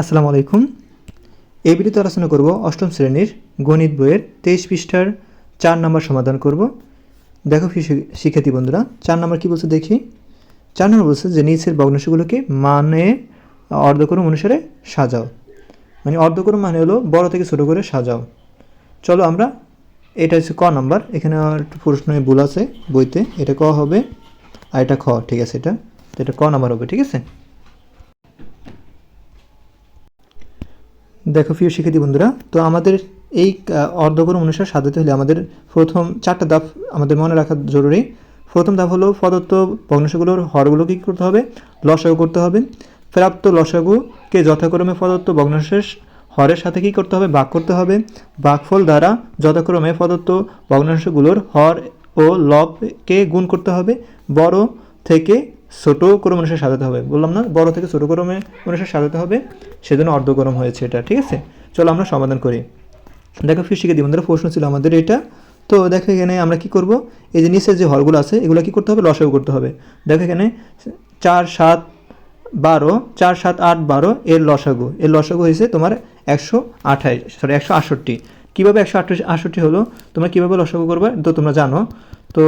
আসসালামু আলাইকুম। এই ভিডিওতে আলোচনা করব অষ্টম শ্রেণির গণিত বইয়ের তেইশ পৃষ্ঠার চার নম্বর সমাধান করব। দেখো শিক্ষার্থী বন্ধুরা, চার নম্বর কী বলছে দেখি। চার নম্বর বলছে যে নিচের ভগ্নাংশগুলোকে মানে অর্ধক্রম অনুসারে সাজাও। মানে অর্ধক্রম মানে হলো বড় থেকে ছোট করে সাজাও। চলো আমরা, এটা হচ্ছে ক নাম্বার। এখানে একটু প্রশ্নে ভুল আছে বইতে। এটা ক হবে আর এটা খ, ঠিক আছে এটা। তো এটা ক নাম্বার হবে, ঠিক আছে? দেখো প্রিয় শিক্ষার্থী বন্ধুরা তো আমাদের এই আহ, অর্ধক্রম অনুসারে সাজাতে হলে আমাদের প্রথম চারটা ধাপ আমাদের মনে রাখা জরুরি। প্রথম ধাপ হলো প্রদত্ত ভগ্নাংশগুলোর হরগুলোকে কী করতে হবে? লসাগু করতে হবে। প্রাপ্ত লসাগুকে যথাক্রমে প্রদত্ত ভগ্নাংশের হরের সাথে কী করতে হবে? ভাগ করতে হবে। ভাগফল দ্বারা যথাক্রমে প্রদত্ত ভগ্নাংশগুলোর হর ও লবকে গুণ করতে হবে। বড় থেকে ছোট ক্রম অনুসারে সাজাতে হবে। বললাম না, বড় থেকে ছোট ক্রমে অনুসারে সাজাতে হবে, সেজন্য অর্ধক্রম হয়েছে এটা, ঠিক আছে? চলো আমরা সমাধান করি। দেখো ফিসিকে দিব প্রশ্ন ছিল আমাদের এটা। তো দেখো এখানে আমরা কি করব? এই যে নিচের যে হরগুলো আছে, এগুলো কি করতে হবে? লসাগু করতে হবে। দেখো এখানে চার সাত বারো, চার সাত আট বারো, এর লসাগু। এর লসাগু হয়েছে তোমার একশো আঠাইশ সরি একশো আটষট্টি। কীভাবে একশো আটষট্টি হলো? তোমরা কীভাবে লসাগু করবে? তো তোমরা জানো। তো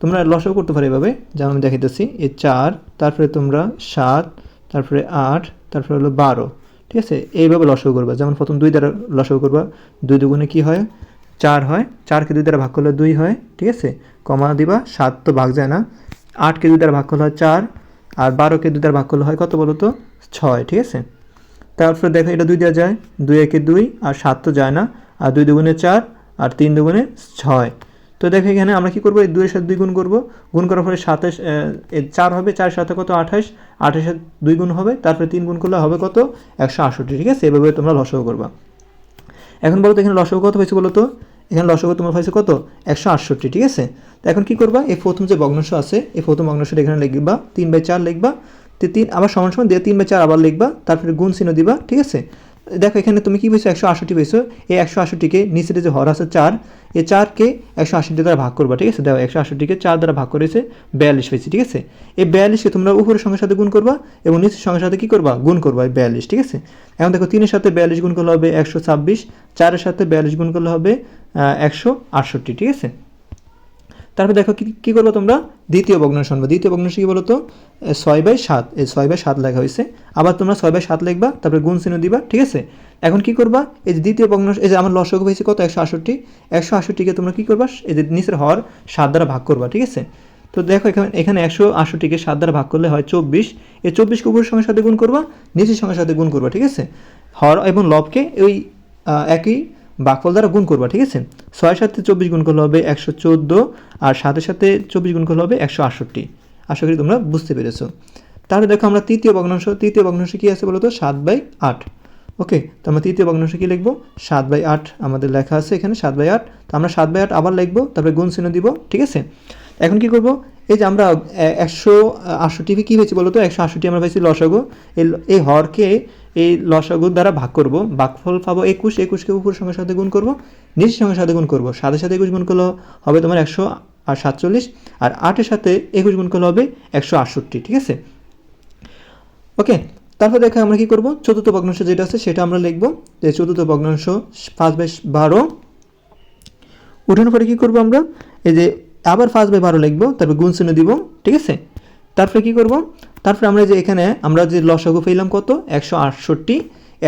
তোমরা লসও করতে পারো এভাবে। যেমন আমি দেখাইতেছি এই চার, তারপরে তোমরা সাত, তারপরে আট, তারপরে হলো বারো। ঠিক আছে? এইভাবে লসাগু করবা। যেমন প্রথম দুই দ্বারা লসাগু করবা। দুই দুগুণে কী হয়? চার হয়। চারকে দুই দ্বারা ভাগ করলে দুই হয়। ঠিক আছে? কমা দিবা, সাত তো ভাগ যায় না। আটকে দুই দ্বারা ভাগ করলে হয় চার। আর বারোকে দুই দ্বারা ভাগ করলে হয় কত বলো তো? ছয়। ঠিক আছে? তারপরে দেখো এটা দুই দেওয়া যায়। দুই একে দুই, আর সাত তো যায় না। আর দুই দুগুণে চার, আর তিন দুগুণে ছয়। তো দেখো, এখানে আমরা কি করব? এই দুইয়ের সাথে দুই গুণ করব। গুণ করার পরে সাতাশ চার হবে, চার সাথে কত? আঠাশ। আঠাশের দুই গুণ হবে, তারপরে তিন গুণ করলে হবে কত? একশো আটষট্টি, ঠিক আছে? এভাবে তোমরা লসও করবা। এখন বলো তো, এখানে লসগু কত হয়েছে বলো তো? এখানে লসগু তোমার হয়েছে কত? একশো আটষট্টি, ঠিক আছে? তো এখন কি করবা? এই প্রথম যে ভগ্নাংশ আছে, এই প্রথম ভগ্নাংশটা এখানে লিখবা। তিন বাই চার লিখবা। তিন, আবার সমান সমান দিয়ে তিন বাই চার আবার লিখবা। তারপরে গুণ চিহ্ন দিবা, ঠিক আছে? দেখো এখানে তুমি কি পেয়েছ? একশো আষট্টি পেয়েছ। এই একশো আষট্টিকে নিচের যে হর আছে চার, এই চারকে একশো আষট্টি দ্বারা ভাগ করবা, ঠিক আছে? দেখো, একশো আষট্টিকে চার দ্বারা ভাগ করেছে, বিয়াল্লিশ পেয়েছি, ঠিক আছে? এই বিয়াল্লিশকে তোমরা উপরের সঙ্গে সাথে গুণ করবা এবং নিচের সঙ্গে সাথে কী করবা? গুণ করবা এই বিয়াল্লিশ, ঠিক আছে? এখন দেখো, তিনের সাথে বিয়াল্লিশ গুণ করলে হবে একশো ছাব্বিশ, চারের সাথে বিয়াল্লিশ গুণ করলে হবে একশো আটষট্টি, ঠিক আছে? তারপর দেখো কি করব তোমরা? দ্বিতীয় ভগ্নাংশ আনব। দ্বিতীয় ভগ্নাংশ কী বলো তো ছয় বাই সাত। এই ছয় বাই সাত লেখা হয়েছে। আবার তোমরা ছয় বাই সাত লিখবা, তারপরে গুণ চিহ্ন দিবা, ঠিক আছে? এখন কি করবা? এই যে দ্বিতীয় ভগ্নাংশ, এই যে আমার লসক হয়েছে কত? একশো আষট্টি একশো আষট্টিকে তোমরা কি করবা? এই যে নিচের হর সাত দ্বারা ভাগ করবা, ঠিক আছে? তো দেখো এখানে এখানে একশো আষট্টিকে সাত দ্বারা ভাগ করলে হয় চব্বিশ। এই চব্বিশকে উপরের সঙ্গে সাথে গুণ করবা, নিচের সঙ্গে সাথে গুণ করবা, ঠিক আছে? হর এবং লবকে ওই একই বাকফল দ্বারা গুণ করবা, ঠিক আছে? ছয়ের সাথে চব্বিশ গুণ করলে হবে একশো চোদ্দ, আর সাতের সাথে চব্বিশ গুণ করলে হবে একশো আটষট্টি। আশা করি তোমরা বুঝতে পেরেছ। তাহলে দেখো আমরা তৃতীয় ভগ্নাংশ তৃতীয় ভগ্নাংশ কী আছে বলো তো সাত বাই আট। ওকে, তো আমরা তৃতীয় ভগ্নাংশ কী লিখব? সাত বাই আট আমাদের লেখা আছে এখানে, সাত বাই আট। তো আমরা সাত বাই আট আবার লিখব, তারপরে গুণ চিহ্ন দিব, ঠিক আছে? এখন কি করব? এই যে আমরা একশো আটষট্টি কী হয়েছে বলো তো একশো আটষট্টি আমরা পাইছি লসাগু। এই হরকে এই লসাগুর দ্বারা ভাগ করব ভাগফল পাবো একুশ, একুশকে উপর সঙ্গে সাথে গুণ করব নিচের সঙ্গে সাথে গুণ করব। সাথে সাথে একুশ গুণ করলে হবে তোমার একশো আর সাতচল্লিশ, আর আটের সাথে একুশ গুণ করলে হবে একশো আটষট্টি, ঠিক আছে? ওকে, তারপর দেখো আমরা কি করব? চতুর্থ ভগ্নাংশ যেটা আছে সেটা আমরা লিখব, যে চতুর্থ ভগ্নাংশ পাঁচ বাই বারো। উঠানোর পরে কী করব আমরা? এই যে আবার পাঁচ বাই বারো লিখব, তারপর গুণ চিহ্ন দিব, ঠিক আছে? তারপরে কি করব? তারপরে আমরা যে এখানে আমরা যে লসাগু পেলাম কত? একশো আটষট্টি।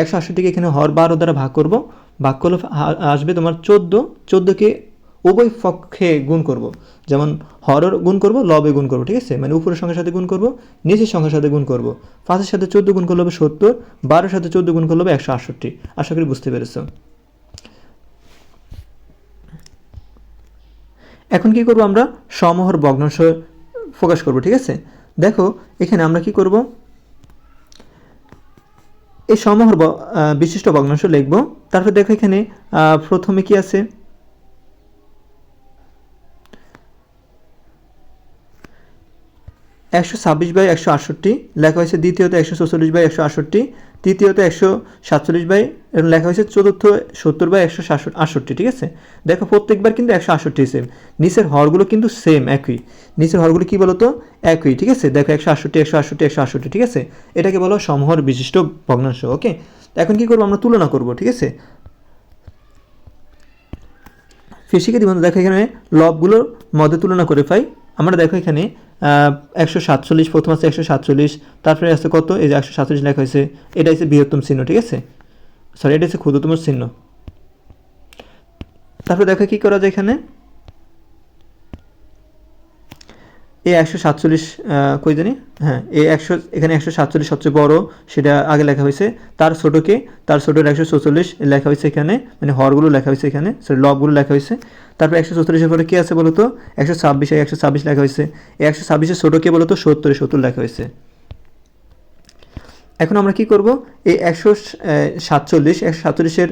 একশো আটষট্টিকে এখানে হর বারো দ্বারা ভাগ করব। ভাগ করলে আসবে তোমার চোদ্দ। চোদ্দোকে উভয় পক্ষে গুণ করব। যেমন হরর গুণ করব, লবে গুণ করব, ঠিক আছে? মানে উপরের সংখ্যার সাথে গুণ করব, নিচের সংখ্যার সাথে গুণ করব। পাঁচের সাথে চোদ্দ গুণ করলে হবে সত্তর। বারোর সাথে চোদ্দ গুণ করলে হবে একশো আটষট্টি। আশা করি বুঝতে পেরেছ। এখন কি করব আমরা? সমহর ভগ্নাংশ ফোকাস করব, ঠিক আছে? দেখো, এখানে আমরা কি করব? এই সমহর বিশিষ্ট ভগ্নাংশ লিখব। তারপর দেখো এখানে প্রথমে কি আছে? একশো ছাব্বিশ বাই একশো আটষট্টি, লেখা হয়েছে দ্বিতীয়ত একশো চৌচল্লিশ বাই একশো আটষট্টি, তৃতীয়ত একশো সাতচল্লিশ বাই, এবং লেখা হয়েছে চতুর্থ সত্তর বাই একশো আটষট্টি ঠিক আছে? দেখো, প্রত্যেকবার কিন্তু একশো আটষট্টি সেম নিচের হরগুলো কিন্তু সেম একই। নিচের হরগুলো কী বলতো? একই, ঠিক আছে? দেখো, একশো আটষট্টি একশো আটষট্টি একশো আটষট্টি, ঠিক আছে? এটাকে বলো সমহর বিশিষ্ট ভগ্নাংশ, ওকে? এখন কী করব আমরা? তুলনা করব, ঠিক আছে? ফিসিকে দিব দেখো এখানে লবগুলোর মধ্যে তুলনা করে পাই। আমরা দেখো এখানে একশো সাতচল্লিশ, প্রথম আছে একশো সাতচল্লিশ, তারপরে আছে কত? এই যে একশো সাতচল্লিশ লেখা হয়েছে এটা হচ্ছে বৃহত্তম চিহ্ন, ঠিক আছে? সরি এটা হচ্ছে ক্ষুদ্রতম চিহ্ন। তারপরে দেখো কী করা যায় এখানে? এই একশো সাতচল্লিশ কই জানি? হ্যাঁ এই একশো, এখানে একশো সাতচল্লিশ সবচেয়ে বড়, সেটা আগে লেখা হয়েছে। তার ছোটোকে, তার ছোটোর একশো চৌচল্লিশ লেখা হয়েছে এখানে মানে হরগুলো লেখা হয়েছে এখানে সরি লবগুলো লেখা হয়েছে। তারপর একশো চৌচল্লিশের পরে কী আছে বলো তো একশো ছাব্বিশে একশো ছাব্বিশ লেখা হয়েছে। একশো ছাব্বিশের ছোটোকে বলো তো সত্তরে সত্তর লেখা হয়েছে। এখন আমরা কি করব? এই একশো সাতচল্লিশ, একশো সাতচল্লিশের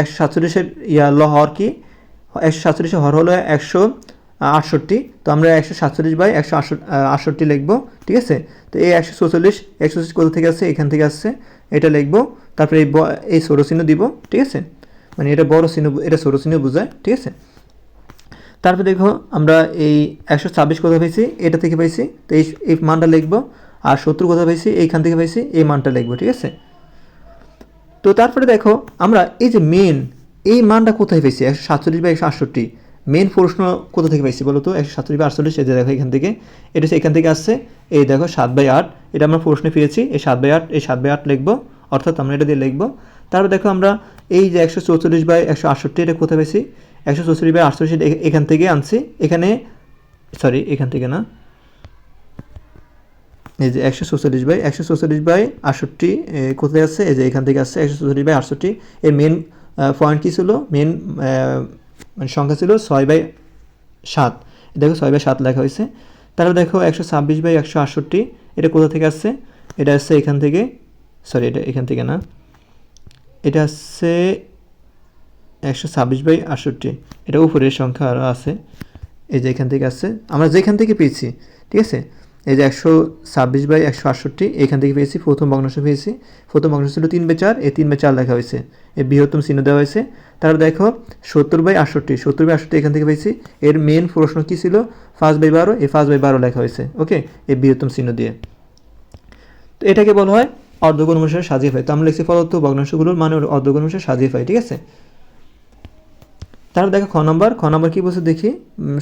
একশো সাতচল্লিশের ইয়া ল হর কি? একশো সাতচল্লিশের হর হলো একশো আটষট্টি, তো আমরা একশো সাতচল্লিশ বাই একশো আটষট্টি লিখব, ঠিক আছে? তো এই একশো চৌচল্লিশ, একশো কোথা থেকে আসছে? এখান থেকে আসছে, এটা লিখব, তারপরে এই এই ষোলো চিহ্ন দিব, ঠিক আছে? মানে এটা বড় চিহ্ন, এটা ষোলো চিহ্ন বোঝায়, ঠিক আছে? তারপরে দেখো, আমরা এই একশো ছাব্বিশ কোথা পাইছি? এটা থেকে পাইছি, তো এই এই মানটা লিখব, আর সত্তর কোথা পাইছি? এইখান থেকে পাইছি, এই মানটা লিখব, ঠিক আছে? তো তারপরে দেখো, আমরা এই যে মেন এই মানটা কোথায় পেয়েছি একশো সাতচল্লিশ বা একশো আটষট্টি মেন প্রশ্ন কোথা থেকে পাইছি বলো তো? একশো সাতচল্লিশ বা আটচল্লিশ, এই দেখো এখান থেকে। এটা এখান থেকে আসছে। এই দেখো সাত বাই আট। এটা আমরা প্রশ্নে ফিরেছি। এই সাত বাই আট, এই সাত বাই আট লিখব। অর্থাৎ আমরা এটা দিয়ে লিখব। তারপর দেখো আমরা এই যে একশো চৌচল্লিশ বাই একশো আটষট্টি, এটা কোথায় পেয়েছি একশো চৌচল্লিশ বাই আটচল্লিশ এখান থেকে আনছি। এখানে সরি এখান থেকে না। এই যে একশো চৌচল্লিশ বাই একশো চৌচল্লিশ বাই আটষট্টি কোথায় আছে? এই যে এখান থেকে আসছে একশো চৌচল্লিশ বাই আটষট্টি। এর মেন পয়েন্ট কী ছিল? মেন মানে সংখ্যা ছিল ছয় বাই সাত। দেখো ছয় বাই সাত লেখা হয়েছে। তারপর দেখো একশো ছাব্বিশ বাই একশো আটষট্টি, এটা কোথা থেকে আসছে? এটা আসছে এখান থেকে সরি এটা এখান থেকে না। এটা আসছে একশো ছাব্বিশ বাই আটষট্টি, এটা উপরের সংখ্যা আরও আছে। এই যে এখান থেকে আসছে, আমরা যেখান থেকে পেয়েছি, ঠিক আছে? এই যে একশো ছাব্বিশ বাই একশো আটষট্টি, এখান থেকে পেয়েছি প্রথম ভগ্নাংশ পেয়েছি। প্রথম ভগ্নাংশ ছিল তিন বাই চার, এই তিন বাই চার লেখা হয়েছে। এই বৃহত্তম চিহ্ন দেওয়া হয়েছে। তারপর দেখো, সত্তর বাই আটষট্টি, সত্তর বাই আটষট্টি এখান থেকে পেয়েছি। এর মেন প্রশ্ন কী ছিল? ফার্স্ট বাই বারো, এই ফার্স্ট বাই বারো লেখা হয়েছে। ওকে এই বৃহত্তম চিহ্ন দিয়ে। তো এটাকে বলা হয় অর্ধগণ অনুসারে সাজিয়ে পাই তো আমরা লিখছি ফলত ভগ্নাংশগুলোর মানে অর্ধগুণ অনুসারে সাজিয়ে পাই ঠিক আছে? তারপর দেখো, খ নম্বর। খ নম্বর কী বলছে দেখি?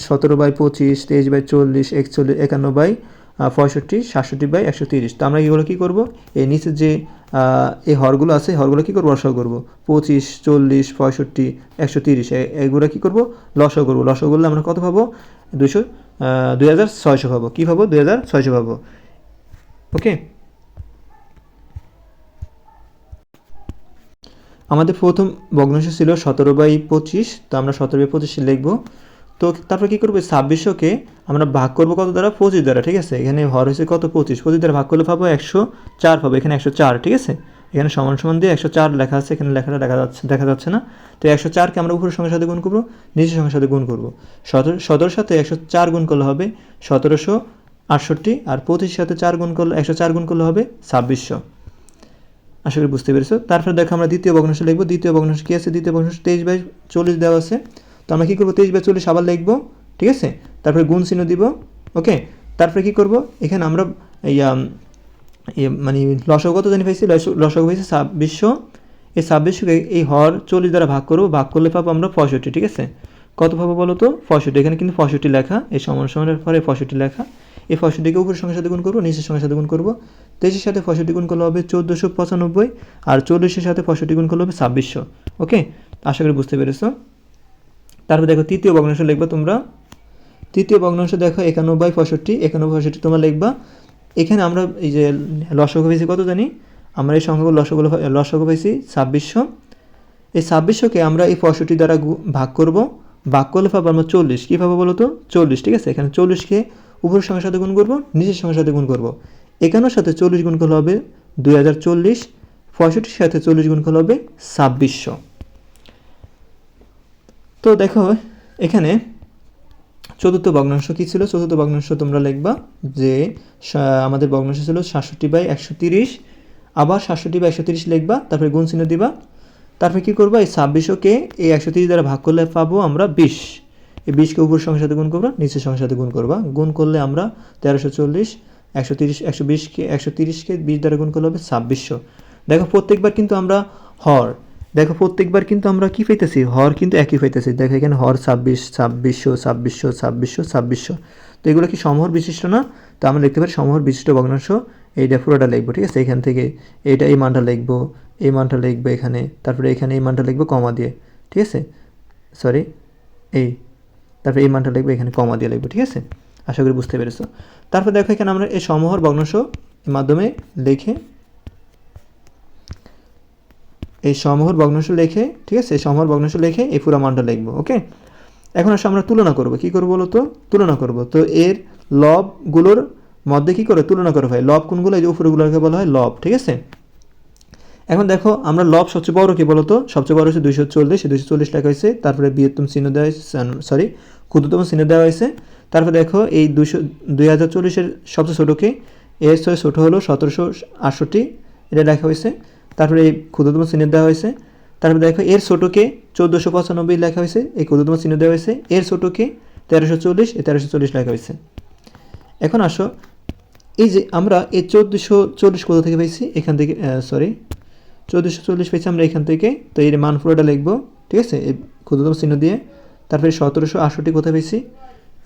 সতেরো বাই পঁচিশ, তেইশ বাই চল্লিশ, একচল্লিশ, একান্ন বাই পঁয়ষট্টি, সাতষট্টি বাই একশো তিরিশ। তো আমরা এগুলো কী করব? এই নিচে যে এই হরগুলো আছে হরগুলো কী করব? লসাও করব। পঁচিশ, চল্লিশ, পঁয়ষট্টি, একশো তিরিশ। এগুলো কী করব? লসাও করব। লসাও করলে আমরা কত পাবো? দুশো দুই হাজার ছয়শো পাবো। কী পাবো? দুই হাজার ছয়শো পাবো। ওকে? আমাদের প্রথম ভগ্নাংশ ছিল সতেরো বাই পঁচিশ। তো আমরা সতেরো বাই পঁচিশে লিখব। তো তারপর কী করব? ছাব্বিশশোকে আমরা ভাগ করব কত দ্বারা? পঁচিশ দ্বারা, ঠিক আছে? এখানে হর হয়েছে কত? পঁচিশ। পঁচিশ দ্বারা ভাগ করলে পাবো একশো চার, পাবো এখানে একশো চার, ঠিক আছে? এখানে সমান সমান দিয়ে একশো চার লেখা আছে, এখানে লেখাটা দেখা যাচ্ছে দেখা যাচ্ছে না? তো একশো চারকে আমরা উপরের সঙ্গে সাথে গুণ করব? নিচের সঙ্গে সাথে গুণ করব। সতেরো সাথে একশো চার গুণ করলে হবে সতেরোশো আটষট্টি আর পঁচিশের সাথে চার গুণ করলে, একশো চার গুণ করলে হবে ছাব্বিশশো। আশা করি বুঝতে পেরেছ? তারপরে দেখো আমরা দ্বিতীয় ভগ্নাংশ লিখব। দ্বিতীয় ভগ্নাংশ কী আছে? দ্বিতীয় ভগ্নাংশ তেইশ বাই চল্লিশ দেওয়া আছে। তো আমরা কী করব? তেইশ বাই চল্লিশ আবার লিখব, ঠিক আছে? তারপরে গুণ চিহ্ন দিব, ওকে? তারপরে কী করব? এখানে আমরা ইয়া মানে লসক কত জানি পাইছি লসক পাইছি ছাব্বিশশো। এই ছাব্বিশশোকে এই হর চল্লিশ দ্বারা ভাগ করব, ভাগ করলে পাবো আমরা পঁয়ষট্টি, ঠিক আছে? কত পাবো বলো তো? পঁয়ষট্টি। এখানে কিন্তু পঁয়ষট্টি লেখা, এই সমান সমানের পরে পঁয়ষট্টি লেখা। এই পঁয়ষট্টিকে উপরের সংখ্যার সাথে গুণ করব, নিচের সংখ্যার সাথে গুণ করব। তেইশের সাথে পঁয়ষট্টি গুণ করলে হবে চোদ্দোশো পঁচানব্বই, আর চল্লিশের সাথে পঁয়ষট্টি গুণ করলে হবে ছাব্বিশশো, ওকে? আশা করি বুঝতে পেরেছ? তারপর দেখো তৃতীয় ভগ্নাংশ লিখবা তোমরা। তৃতীয় ভগ্নাংশ দেখো একানব্বই পঁয়ষট্টি একানব্বই পঁয়ষট্টি, তোমরা লিখবা। এখানে আমরা এই যে লসক পেয়েছি কত জানি? আমরা এই সংখ্যাগুলো লসগুলো লসক পেয়েছি ছাব্বিশশো। এই ছাব্বিশশোকে আমরা এই পঁয়ষট্টি দ্বারা ভাগ করব। ভাগ করলে পাবো আমরা চল্লিশ। কী পাবো বলো তো? চল্লিশ, ঠিক আছে? এখানে চল্লিশকে উপরের সংখ্যার সাথে গুণ করব, নিচের সংখ্যার সাথে গুণ করব। একান্নর সাথে চল্লিশ গুণ করলে হবে দুই হাজার চল্লিশ, পঁয়ষট্টির সাথে চল্লিশ গুণ করলে হবে ছাব্বিশশো। তো দেখো, এখানে চতুর্থ ভগ্নাংশ কী ছিল? চতুর্থ ভগ্নাংশ তোমরা লিখবা যে আমাদের ভগ্নাংশ ছিল সাতষট্টি বাই একশো তিরিশ। আবার সাতষট্টি বাই একশো তিরিশ লিখবা, তারপরে গুণ চিহ্ন দিবা। তারপরে কী করবা? এই ছাব্বিশকে এই একশো তিরিশ দ্বারা ভাগ করলে পাবো আমরা বিশ। এই বিশকে উপর সংখ্যার সাথে গুণ করবা, নিচের সংখ্যার সাথে গুণ করবা। গুণ করলে আমরা তেরোশো চল্লিশ, একশো তিরিশ, একশো বিশকে একশো তিরিশকে বিশ দ্বারা গুণ করলে হবে ছাব্বিশশো। দেখো, প্রত্যেকবার কিন্তু আমরা হর দেখো, প্রত্যেকবার কিন্তু আমরা কি পাইতেছি? হর কিন্তু একই পাইতেছি। দেখো, এখানে হর ছাব্বিশ, ছাব্বিশশো ছাব্বিশশো ছাব্বিশশো ছাব্বিশশো। তো এগুলো কি সমহর বিশিষ্ট না? তো আমরা লিখতে পারি সমহর বিশিষ্ট ভগ্নাংশ, এইটা পুরোটা লিখব, ঠিক আছে? এখান থেকে এইটা এই মানটা লিখব, এই মানটা লিখব এখানে, তারপরে এখানে এই মানটা লিখব, কমা দিয়ে, ঠিক আছে? সরি, এই, তারপরে এই মানটা লিখব, এখানে কমা দিয়ে লিখব, ঠিক আছে? আশা করি বুঝতে পেরেছ। তারপর দেখো, এখানে আমরা এই সমহর ভগ্নাংশ মাধ্যমে লিখে এই সমহর ভগ্নাংশ লেখে, ঠিক আছে? এই সমহর ভগ্নাংশ লেখে এই পুরো মানটা লিখব, ওকে? এখন আসলে আমরা তুলনা করব, কি করব বলো তো তুলনা করব। তো এর লবগুলোর মধ্যে কি করে তুলনা করে হয়? লব কোনগুলো? এই যে উপরেগুলোকে বলা হয় লব, ঠিক আছে? এখন দেখো, আমরা লব সবচেয়ে বড় কি বলতো? সবচেয়ে বড় হচ্ছে দুইশো চল্লিশ দুইশো চল্লিশ লেখা হয়েছে। তারপরে বৃহত্তম চিহ্ন দেওয়া হয়েছে সরি ক্ষুদ্রতম চিহ্ন দেওয়া হয়েছে। তারপরে দেখো, এই দুশো দুই হাজার চল্লিশের সবচেয়ে ছোটোকে, এর ছোটো হলো সতেরোশো আটষট্টি, এটা লেখা হয়েছে। তারপরে এই ক্ষুদ্রতম চিহ্ন দেওয়া হয়েছে। তারপরে দেখো, এর ছোটোকে চোদ্দোশো পঁচানব্বই লেখা হয়েছে, এই ক্ষুদ্রতম চিহ্ন দেওয়া হয়েছে। এর ছোটোকে তেরোশো চল্লিশ, এই তেরোশো চল্লিশ লেখা হয়েছে। এখন আসো, এই যে আমরা এই চোদ্দোশো চল্লিশ কোথা থেকে পেয়েছি? এখান থেকে সরি চোদ্দোশো চল্লিশ পেয়েছি আমরা এখান থেকে। তো এর মান পুরোটা লিখব, ঠিক আছে? এই ক্ষুদ্রতম চিহ্ন দিয়ে। তারপরে সতেরোশো আটষট্টি কোথায় পেয়েছি?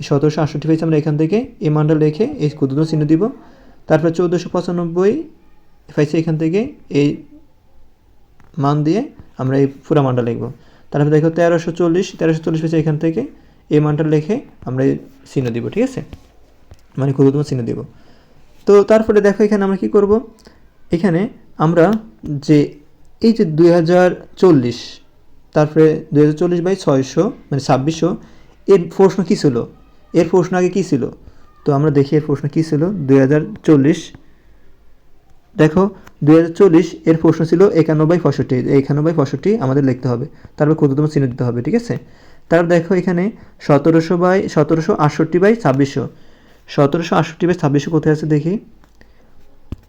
সতেরোশো আটষট্টি পেয়েছি আমরা এখান থেকে। এই মানটা লিখে এই ক্ষুদ্রতম চিহ্ন দিব। তারপরে চোদ্দোশো পঁচানব্বই পাইছি এখান থেকে। এই মান দিয়ে আমরা এই পুরো মানটা লিখব। তারপরে দেখো তেরোশো চল্লিশ তেরোশো চল্লিশ পেয়েছি এখান থেকে। এই মানটা লিখে আমরা চিহ্ন দিব, ঠিক আছে? মানে ক্ষুদ্রতম চিহ্ন দিব। তো তারপরে দেখো এখানে আমরা কি করব? এখানে আমরা যে এই যে দুই হাজার চল্লিশ, তারপরে দুই হাজার চল্লিশ বাই ছয়শো মানে ছাব্বিশশো, এর প্রশ্ন কী ছিল? এর প্রশ্ন আগে কী ছিল? তো আমরা দেখি এর প্রশ্ন কী ছিল? দুই হাজার চল্লিশ দেখো, দুই হাজার চল্লিশ এর প্রশ্ন ছিল একান্ন বাই পঁয়ষট্টি। এই একান্ন বাই পঁয়ষট্টি আমাদের লিখতে হবে। তারপর ক্ষুদ্রতম চিহ্ন দিতে হবে, ঠিক আছে? তারপর দেখো এখানে সতেরোশো বাই সতেরোশো আটষট্টি বাই ছাব্বিশশো। সতেরোশো আটষট্টি বাই ছাব্বিশশো কোথায় আছে দেখি?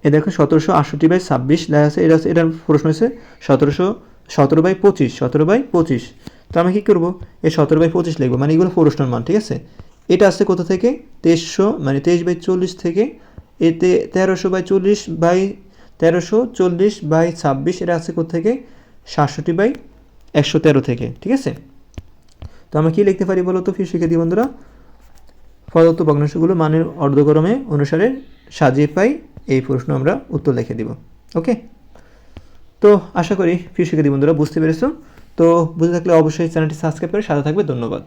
এ দেখো, সতেরোশো আটষট্টি বাই ছাব্বিশ, লেখা আছে, এটা এটার প্রশ্ন হচ্ছে সতেরোশো সতেরো বাই পঁচিশ, সতেরো বাই পঁচিশ। তো আমি কী করব? এই সতেরো বাই পঁচিশ লিখব মানে এগুলো প্রশ্নের মান, ঠিক আছে? এটা আসছে কোথা থেকে? তেইশশো মানে তেইশ বাই চল্লিশ থেকে এতে তেরোশো বাই চল্লিশ বাই তেরোশো চল্লিশ বাই ছাব্বিশ এটা আছে থেকে সাতষট্টি বাই একশো তেরো থেকে, ঠিক আছে? তো আমরা কী লিখতে পারি বলো তো ফির শিক্ষার্থী বন্ধুরা? প্রদত্ত ভগ্নাংশগুলো মানের অর্ধক্রমে অনুসারে সাজিয়ে পাই, এই প্রশ্ন আমরা উত্তর লিখে দিব, ওকে? তো আশা করি প্রিয় শিক্ষার্থী বন্ধুরা বুঝতে পেরেছ। তো বুঝে থাকলে অবশ্যই চ্যানেলটি সাবস্ক্রাইব করে সাথে থাকবে, ধন্যবাদ।